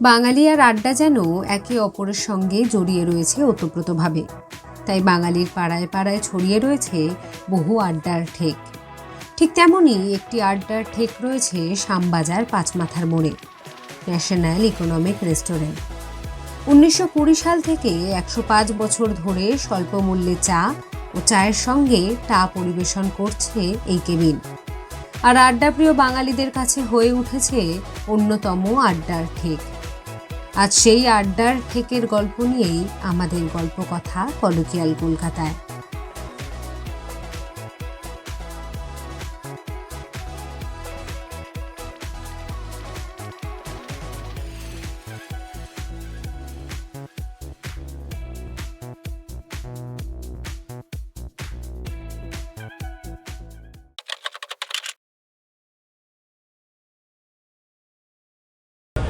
বাঙালি আর আড্ডা যেন একে অপরের সঙ্গে জড়িয়ে রয়েছে ওতপ্রোতভাবে। তাই বাঙালির পাড়ায় পাড়ায় ছড়িয়ে রয়েছে বহু আড্ডার ঠেক। ঠিক তেমনই একটি আড্ডার ঠেক রয়েছে শ্যামবাজার পাঁচমাথার মোড়ে, ন্যাশনাল ইকোনমিক রেস্টুরেন্ট। উনিশশো কুড়ি সাল থেকে একশো পাঁচ বছর ধরে স্বল্প মূল্যে চা ও চায়ের সঙ্গে টা পরিবেশন করছে এই কেবিন। আর আড্ডাপ্রিয় বাঙালিদের কাছে হয়ে উঠেছে অন্যতম আড্ডার ঠেক। আজ সেই আড্ডার ঠেকের গল্প নিয়েই আমাদের গল্প কথা কলকিয়াল কলকাতায়।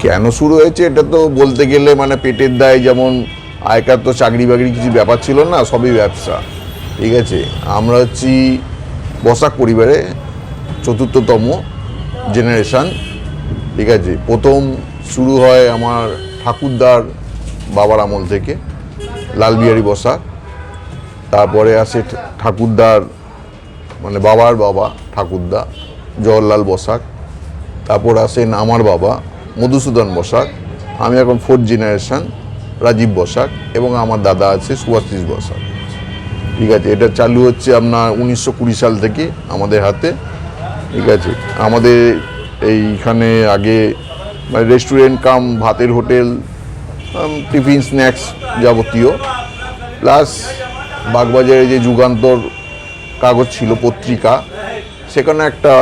কেন শুরু হয়েছে এটা তো বলতে গেলে মানে পেটের দায় যেমন আগেকার তো চাকরি বাকরি কিছু ব্যাপার ছিল না, সবই ব্যবসা, ঠিক আছে? আমরা হচ্ছি বসাক পরিবারে চতুর্থতম জেনারেশান ঠিক আছে? প্রথম শুরু হয় আমার ঠাকুরদার বাবার আমল থেকে, লালবিহারী বসাক, তারপরে আসে ঠাকুরদার মানে বাবার বাবা ঠাকুরদা জওহরলাল বসাক, তারপর আসেন আমার বাবা মধুসূদন বসাক, আমি এখন ফোর্থ জেনারেশান রাজীব বসাক এবং আমার দাদা আছে সুভাষিস বসাক। ঠিক আছে, এটা চালু হচ্ছে আপনার উনিশশো কুড়ি সাল থেকে আমাদের হাতে। ঠিক আছে, আমাদের এইখানে আগে মানে রেস্টুরেন্ট কাম, ভাতের হোটেল টিফিন স্ন্যাক্স যাবতীয়। প্লাস বাগবাজারে যে যুগান্তর কাগজ ছিল, পত্রিকা, সেখানে একটা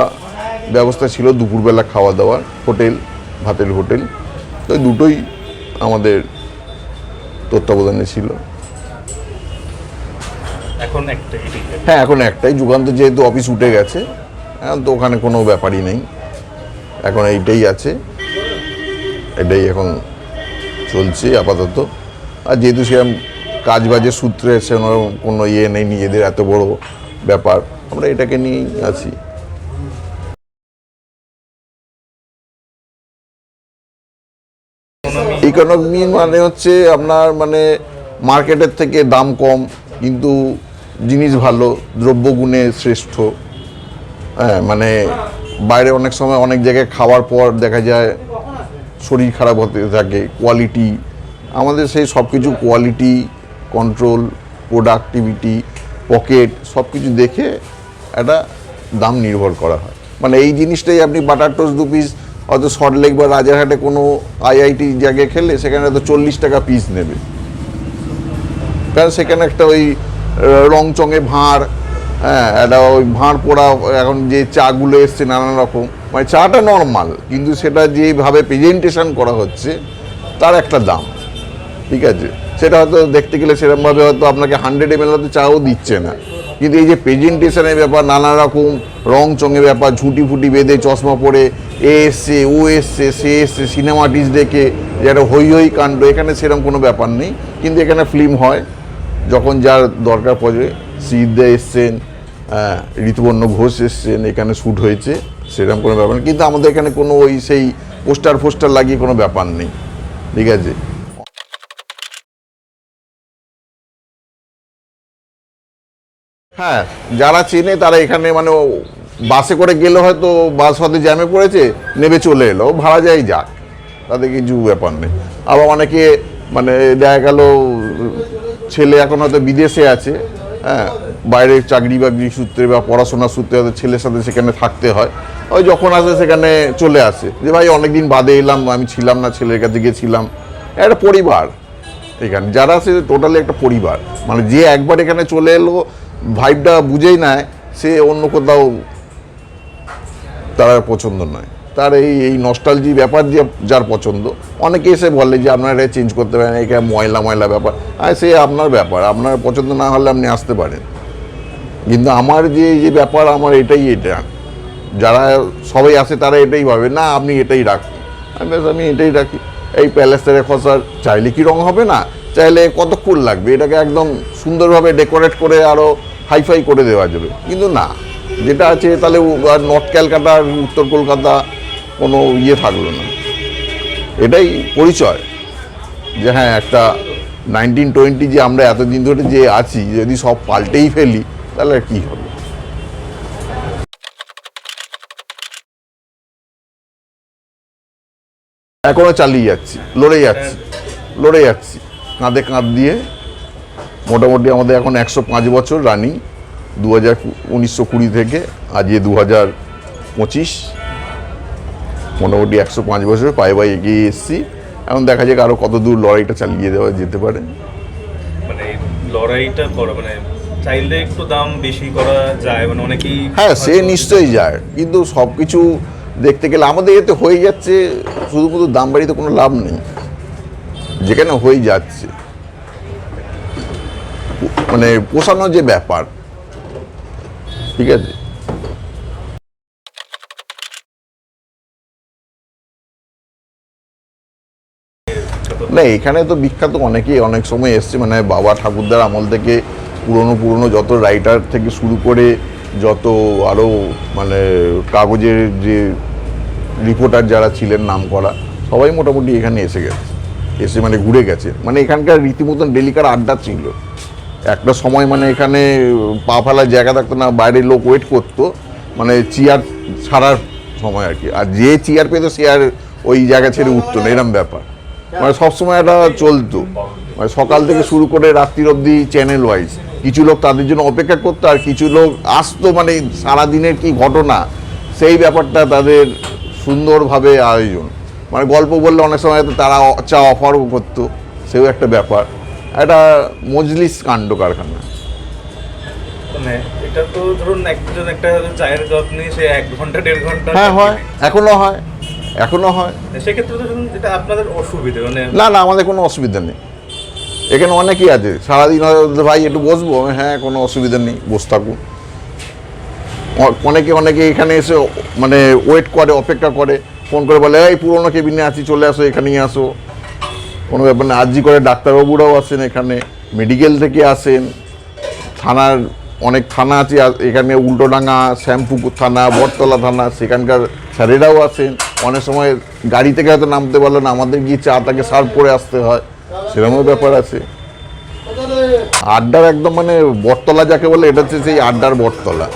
ব্যবস্থা ছিল দুপুরবেলা খাওয়া দাওয়ার, হোটেল। ভাতের হোটেল। তো দুটোই আমাদের তত্ত্বাবধানে ছিল। এখন একটা এটি হ্যাঁ এখন একটাই। যুগান্ত যেহেতু অফিস উঠে গেছে এখন তো ওখানে কোনো ব্যাপারই নেই। এখন এইটাই আছে। এটাই এখন চলছে আপাতত। আর যেহেতু সেরকম কাজ বাজের সূত্রে সেরকম কোনো ইয়ে নেই নিজেদের এত বড় ব্যাপার আমরা এটাকে নিয়েই আছি। ইকোনমি মানে হচ্ছে আপনার মানে মার্কেটের থেকে দাম কম, কিন্তু জিনিস ভালো, দ্রব্যগুণে শ্রেষ্ঠ। হ্যাঁ মানে বাইরে অনেক সময় অনেক জায়গায় খাওয়ার পর দেখা যায় শরীর খারাপ হতে থাকে কোয়ালিটি আমাদের সেই সব কিছু কোয়ালিটি কন্ট্রোল প্রোডাক্টিভিটি পকেট সব কিছু দেখে একটা দাম নির্ভর করা হয়। মানে এই জিনিসটাই আপনি বাটার টোস্ট দু পিস হয়তো সল্টলেক বা রাজারহাটে কোনো আইআইটি জায়গায় খেলে সেখানে হয়তো চল্লিশ টাকা পিস নেবে। কারণ সেখানে একটা ওই রং চঙে ভাঁড় হ্যাঁ একটা ওই ভাঁড় পোড়া, এখন যে চাগুলো এসছে নানান রকম মানে চাটা নর্মাল কিন্তু সেটা যেভাবে প্রেজেন্টেশন করা হচ্ছে, তার একটা দাম, ঠিক আছে? সেটা হয়তো দেখতে গেলে সেরকমভাবে হয়তো আপনাকে হান্ড্রেড এম এল হয়তো চাও দিচ্ছে না। কিন্তু এই যে প্রেজেন্টেশনের ব্যাপার, নানা রকম রং চঙের ব্যাপার, ঝুঁটি ফুটি বেঁধে, চশমা পরে এ এসছে ও এসছে সে এসছে সিনেমা আর্টিস্ট ডেকে যে হই হই কাণ্ড, এখানে সেরকম কোনো ব্যাপার নেই। কিন্তু এখানে ফিল্ম হয়, যখন যার দরকার পড়ে সিদ্ধা এসছেন ঋতুপর্ণ ঘোষ এসছেন, এখানে শ্যুট হয়েছে সেরকম কোনো ব্যাপার নেই। কিন্তু আমাদের এখানে কোনো ওই সেই পোস্টার, ফোস্টার লাগিয়ে কোনো ব্যাপার নেই। ঠিক আছে? হ্যাঁ যারা চেনে তারা এখানে মানে বাসে করে গেলে হয়তো বাস হয়তো জ্যামে পড়েছে নেবে চলে এলো, ভাড়া যায় যাক, তাতে কিছু ব্যাপার নেই। আবার অনেকে মানে দেখা গেল, ছেলে এখন হয়তো বিদেশে আছে হ্যাঁ বাইরে চাকরি বাকরি সূত্রে বা পড়াশোনার সূত্রে হয়তো ছেলের সাথে সেখানে থাকতে হয়। ওই যখন আসে সেখানে চলে আসে, যে ভাই অনেকদিন বাদে এলাম, আমি ছিলাম না, ছেলের কাছে গিয়েছিলাম একটা পরিবার এখানে, যারা আছে টোটালি একটা পরিবার। মানে যে একবার এখানে চলে এলো ভাইবটা বুঝেই নেয়, সে অন্য কোথাও তার পছন্দ নয়। তার এই এই নস্টালজি ব্যাপার যে যার পছন্দ, অনেকে এসে বলে যে আপনারা এটা চেঞ্জ করতে পারেন এখানে ময়লা ময়লা ব্যাপার। আর সে আপনার ব্যাপার, আপনার পছন্দ না হলে আপনি আসতে পারেন। কিন্তু আমার যে যে ব্যাপার, আমার এটাই এটা। যারা সবাই আসে, তারা এটাই ভাবে, না, আপনি এটাই রাখুন। আমি ব্যাস আমি এটাই রাখি। এই প্যালেসের খসার চাইলে কি রং হবে না? চাইলে কতক্ষণ লাগবে? এটাকে একদম সুন্দরভাবে ডেকোরেট করে আরও হাইফাই করে দেওয়া যাবে। কিন্তু না। যেটা আছে, তাহলে নর্থ ক্যালকাটা, উত্তর কলকাতা কোনো ইয়ে থাকল না। এটাই পরিচয় যে হ্যাঁ একটা নাইনটিন টোয়েন্টি যে আমরা এতদিন ধরে যে আছি, যদি সব পাল্টেই ফেলি, তাহলে কি হবে? এখনও চালিয়ে যাচ্ছি, লড়ে যাচ্ছি লড়ে যাচ্ছি। কাঁধে কাঁধ দিয়ে মোটামুটি আমাদের এখন একশো পাঁচ বছর রানিং দু হাজার উনিশশো কুড়ি থেকে আজকে দু হাজার পঁচিশ মোটামুটি একশো পাঁচ বছর পায়ে পায়ে এগিয়ে এসেছি। এখন দেখা যাক আরও কত দূর লড়াইটা চালিয়ে দেওয়া যেতে পারে। মানে লড়াইটা করা মানে চাইলে একটু দাম বেশি করা যায় মানে অনেকেই হ্যাঁ সে নিশ্চয়ই যায়। কিন্তু সব কিছু দেখতে গেলে আমাদের এতে হয়ে যাচ্ছে শুধুমাত্র দাম বাড়িতে কোনো লাভ নেই। যেখানে হয়ে যাচ্ছে। মানে পোষানো যে ব্যাপার ঠিক আছে? না, এখানে তো বিখ্যাত অনেকেই অনেক সময় এসছে মানে বাবা ঠাকুরদার আমল থেকে পুরনো পুরনো যত রাইটার থেকে শুরু করে যত আরও মানে কাগজের যে রিপোর্টার যারা ছিলেন নাম করা সবাই মোটামুটি এখানে এসে গেছে, এসে মানে ঘুরে গেছে। মানে এখানকার রীতিমতন ডেলিকার আড্ডা ছিল। একটা সময় মানে এখানে পা ফেলার জায়গা থাকতো না বাইরের লোক ওয়েট করতো মানে চেয়ার ছাড়ার সময় আর কি। আর যে চেয়ার পেতো সে আর ওই জায়গা ছেড়ে উঠতো না, এরম ব্যাপার। মানে সবসময় এটা চলতো। মানে সকাল থেকে শুরু করে রাত্রির অবধি চ্যানেল ওয়াইজ কিছু লোক তাদের জন্য অপেক্ষা করতো আর কিছু লোক আসতো মানে সারাদিনের কি ঘটনা, সেই ব্যাপারটা তাদের সুন্দরভাবে আয়োজন। মানে গল্প বললে অনেক সময় তারা চা অফারও করতো, সেও একটা ব্যাপার। একটা মজলিস কাণ্ড কারখানা। মানে এটা তো ধরুন একজন একটা চায়ের কাপ নিয়ে সে এক ঘণ্টা দেড় ঘণ্টা হ্যাঁ হয়। এখনও হয়। এখনও হয়। সেক্ষেত্রে তো এটা আপনাদের অসুবিধে মানে না না আমাদের কোনো অসুবিধা নেই। এখানে অনেকেই আছে। সারাদিন ভাই একটু বসবো? হ্যাঁ কোনো অসুবিধা নেই বসে থাকুন। অনেকে অনেকে এখানে এসে মানে ওয়েট করে অপেক্ষা করে। ফোন করে বলে এই পুরোনো কেবিনে আছি চলে আসো এখানেই আসো। কোনো ব্যাপার না, আর্জি করে ডাক্তারবাবুরাও আসেন এখানে মেডিকেল থেকে আসেন, থানার অনেক থানা আছে এখানে উল্টোডাঙ্গা শ্যামপুকুর থানা, বটতলা থানা, সেখানকার স্যারেরাও আসেন অনেক সময় গাড়ি থেকে হয়তো নামতে পারল না, আমাদের গিয়ে চা তাকে সার্ভ করে আসতে হয়, সেরকমও ব্যাপার আছে। আড্ডার একদম মানে বটতলা যাকে বলে, এটা হচ্ছে সেই আড্ডার বটতলা।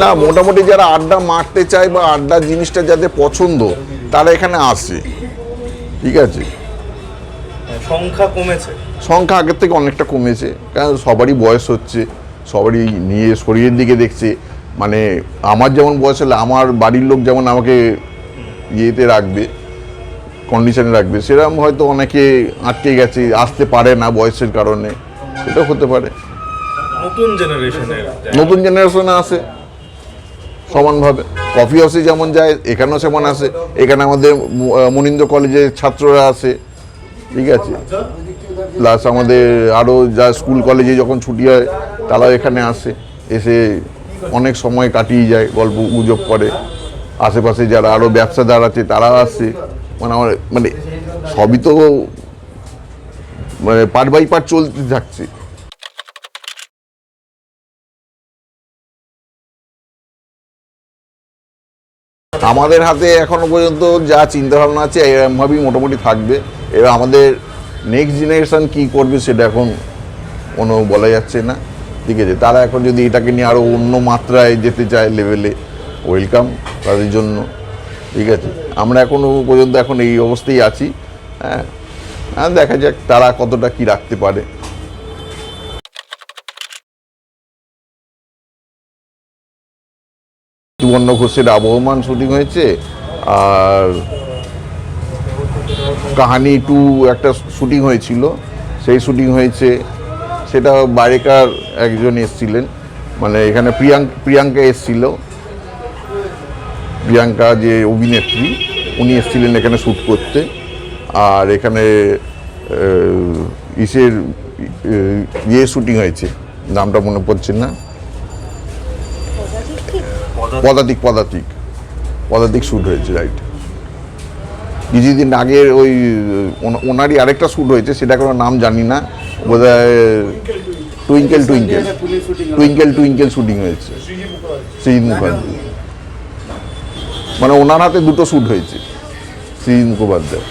না মোটামুটি যারা আড্ডা মারতে চায় বা আড্ডার জিনিসটা যাদের পছন্দ তারা এখানে আসে। ঠিক আছে? সংখ্যা কমেছে। সংখ্যা আগের থেকে অনেকটা কমেছে কারণ সবারই বয়স হচ্ছে সবারই নিয়ে শরীরের দিকে দেখছে। মানে আমার যেমন বয়স হলে আমার বাড়ির লোক যেমন আমাকে ইয়েতে রাখবে কন্ডিশনে রাখবে সেরকম হয়তো অনেকে আটকে গেছে আসতে পারে না বয়সের কারণে। এটা হতে পারে। নতুন জেনারেশনের নতুন জেনারেশনে আসে। সমানভাবে। কফি হাউসে যেমন যায়, এখানেও সেমন আসে। এখানে আমাদের মনীন্দ্র কলেজের ছাত্ররা আসে। ঠিক আছে? প্লাস আমাদের আরও যা স্কুল কলেজে যখন ছুটি হয়, তারাও এখানে আসে। এসে অনেক সময় কাটিয়ে যায়, গল্প গুজব করে। আশেপাশে যারা আরও ব্যবসাদার আছে, তারাও আসে। মানে আমার মানে সবই তো মানে পার্ট বাই পার্ট চলতে থাকছে। আমাদের হাতে এখনও পর্যন্ত যা চিন্তা ভাবনা আছে, এরকমভাবেই মোটামুটি থাকবে। এবার আমাদের নেক্সট জেনারেশান কি করবে সেটা এখন কোনো বলা যাচ্ছে না। ঠিক আছে, তারা এখন যদি এটাকে নিয়ে আরও অন্য মাত্রায় যেতে চায় লেভেলে ওয়েলকাম তাদের জন্য। ঠিক আছে, আমরা এখনও পর্যন্ত এখন এই অবস্থায় আছি। হ্যাঁ হ্যাঁ দেখা যাক তারা কতটা কি রাখতে পারে। সুবর্ণ ঘোষের আবহমান শুটিং হয়েছে, আর কাহানি টু একটা শুটিং হয়েছিল, সেই শুটিং হয়েছে। সেটা বাইরেকার একজন এসছিলেন মানে এখানে প্রিয়াঙ্ক, প্রিয়াঙ্কা এসছিল। প্রিয়াঙ্কা যে অভিনেত্রী, উনি এসছিলেন এখানে শ্যুট করতে। আর এখানে ইসের ইয়ে শুটিং হয়েছে, নামটা মনে পড়ছে না। পদাতিক? পদাতিক পদাতিক। শ্যুট হয়েছে রাইট কিছুদিন আগে ওই ওনারই আরেকটা শ্যুট হয়েছে সেটা কোনো নাম জানি না। বোধ twinkle twinkle twinkle twinkle shooting হয়েছে। সৃজিৎ মুখার্জি মানে ওনার হাতে দুটো শ্যুট হয়েছে। সৃজিৎ মুখোপাধ্যায়